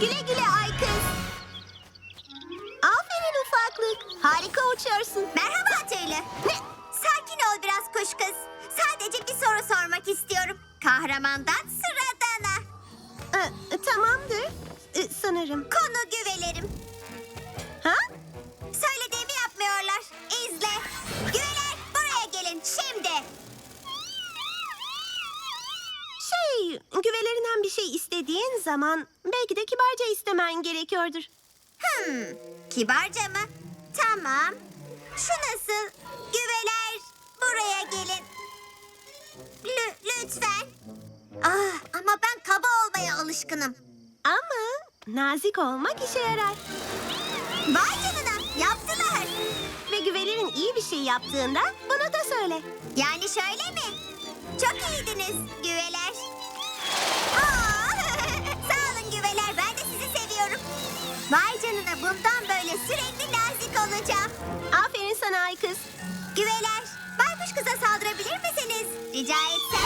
Güle güle ay kız. Aferin ufaklık. Harika uçuyorsun. Merhaba Tüylü. Ne? Sakin ol biraz kuş kız. Sadece bir soru sormak istiyorum. Kahramandan sıradana. Ee, tamamdır. Ee, sanırım. Konu güvelerim. Güvelerinden bir şey istediğin zaman belki de kibarca istemen gerekiyordur. Hmm, kibarca mı? Tamam. Şu nasıl? Güveler buraya gelin. Lü- lütfen. Ah, ama ben kaba olmaya alışkınım. Ama nazik olmak işe yarar. Vay canına yaptılar. Ve güvelerin iyi bir şey yaptığında bunu da söyle. Yani şöyle mi? Çok iyiydiniz güveler. Vay canına bundan böyle sürekli nazik olacağım. Aferin sana ay kız. Güveler, baykuş kıza saldırabilir misiniz? Rica etsem.